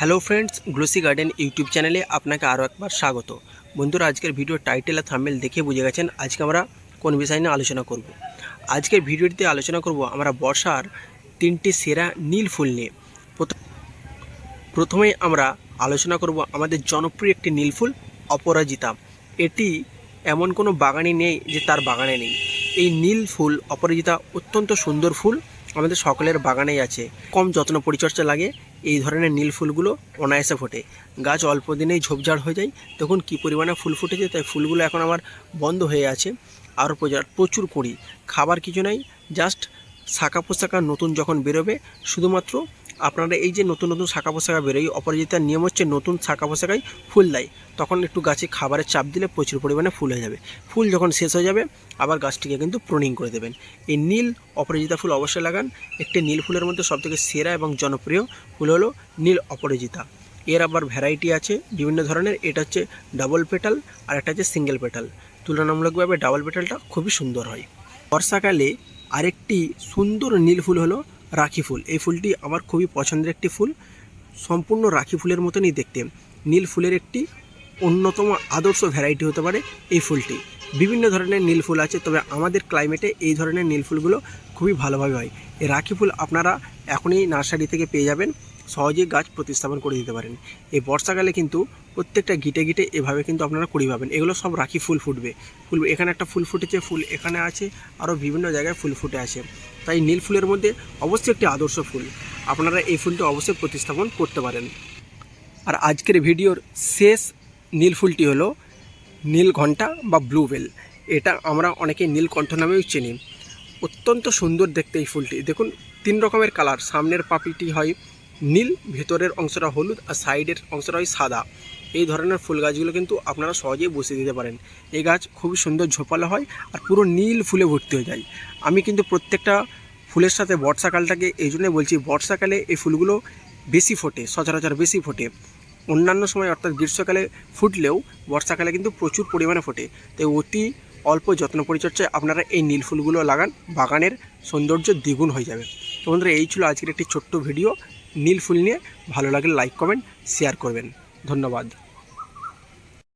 Hello friends, glossy garden YouTube চ্যানেলে আপনাকে আরও একবার স্বাগত। বন্ধুরা, আজকের ভিডিও টাইটেল আর থাম্বেল দেখে বুঝে গেছেন আজকে আমরা কোন বিষয় নিয়ে আলোচনা করব। আজকের ভিডিওটিতে আলোচনা করব আমরা বর্ষার তিনটি সেরা নীল ফুল নিয়ে। প্রথ- প্রথমেই আমরা আলোচনা করব আমাদের জনপ্রিয় একটি নীল ফুল, অপরাজিতা। এটি এমন কোনো বাগানই নেই যে তার বাগানে নেই। এই নীল ফুল, অপরাজিতা, অত্যন্ত সুন্দর ফুল। আমাদের সকলের বাগানেই আছে। কম যত্ন পরিচর্যা লাগে, এই ধরনের নীল ফুলগুলো অনায়াসে ফোটে। গাছ অল্প দিনেই ঝোপঝাড় হয়ে যায়। তখন কি পরিমাণে ফুল ফুটেছে, তাই ফুলগুলো এখন আমার বন্ধ হয়ে আছে। আরও প্রচুর করি খাবার কিছু নাই, জাস্ট শাখা পোশাকা নতুন যখন বেরোবে, শুধুমাত্র আপনারা এই যে নতুন নতুন শাখা পোশাকা বেরোয় অপরাজিতার নিয়ম হচ্ছে নতুন শাখা পোশাকায় ফুল দেয়। তখন একটু গাছে খাবারের চাপ দিলে প্রচুর পরিমাণে ফুল হয়ে যাবে। ফুল যখন শেষ হয়ে যাবে, আবার গাছটিকে কিন্তু প্রুনিং করে দেবেন। এই নীল অপরাজিতা ফুল অবশ্যই লাগান। একটি নীল ফুলের মধ্যে সবথেকে সেরা এবং জনপ্রিয় ফুল হলো নীল অপরাজিতা। এর আবার ভ্যারাইটি আছে বিভিন্ন ধরনের। এটা হচ্ছে ডাবল পেটাল আর একটা হচ্ছে সিঙ্গেল পেটাল। তুলনামূলকভাবে ডাবল পেটালটা খুবই সুন্দর হয়। বর্ষাকালে আরেকটি সুন্দর নীল ফুল হলো রাখি ফুল। এই ফুলটি আমার খুবই পছন্দের একটি ফুল। সম্পূর্ণ রাখি ফুলের মতনই দেখতে। নীল ফুলের একটি অন্যতম আদর্শ ভ্যারাইটি হতে পারে এই ফুলটি। বিভিন্ন ধরনের নীল ফুল আছে, তবে আমাদের ক্লাইমেটে এই ধরনের নীল ফুলগুলো খুবই ভালোভাবে হয়। এই রাখি ফুল আপনারা এখনই নার্সারি থেকে পেয়ে যাবেন। সহজেই গাছ প্রতিস্থাপন করে দিতে পারেন। এই বর্ষাকালে কিন্তু প্রত্যেকটা গিটে গিটে এভাবে কিন্তু আপনারা কুড়ি পাবেন। এগুলো সব রাখি ফুল ফুটবে। ফুল, এখানে একটা ফুল ফুটেছে, ফুল এখানে আছে, আরও বিভিন্ন জায়গায় ফুল ফুটে আছে। তাই নীল ফুলের মধ্যে অবশ্যই একটি আদর্শ ফুল। আপনারা এই ফুলটি অবশ্যই প্রতিস্থাপন করতে পারেন। আর আজকের ভিডিওর শেষ নীল ফুলটি হলো নীল ঘণ্টা বা ব্লুবেল এটা আমরা অনেকে নীলকণ্ঠ নামেও চিনি। অত্যন্ত সুন্দর দেখতে এই ফুলটি। দেখুন, তিন রকমের কালার। সামনের পাপড়িটি হয় নীল, ভেতরের অংশটা হলুদ আর সাইডের অংশটা হয় সাদা। এই ধরনের ফুল গাছগুলো কিন্তু আপনারা সহজেই বসিয়ে দিতে পারেন। এই গাছ খুবই সুন্দর ঝোপালো হয় আর পুরো নীল ফুলে ভর্তি হয়ে যায়। আমি কিন্তু প্রত্যেকটা ফুলের সাথে বর্ষাকালটাকে এই জন্যই বলছি, বর্ষাকালে এই ফুলগুলো বেশি ফোটে, সচরাচর বেশি ফোটে। অন্যান্য সময় অর্থাৎ গ্রীষ্মকালে ফুটলেও বর্ষাকালে কিন্তু প্রচুর পরিমাণে ফোটে। তাই অতি অল্প যত্ন পরিচর্যায় আপনারা এই নীল ফুলগুলো লাগান, বাগানের সৌন্দর্য দ্বিগুণ হয়ে যাবে। তো বন্ধুরা, এই ছিল আজকের একটি ছোট্ট ভিডিও। নীল ফুল নিয়ে ভালো লাগলে লাইক কমেন্ট শেয়ার করবেন। ধন্যবাদ।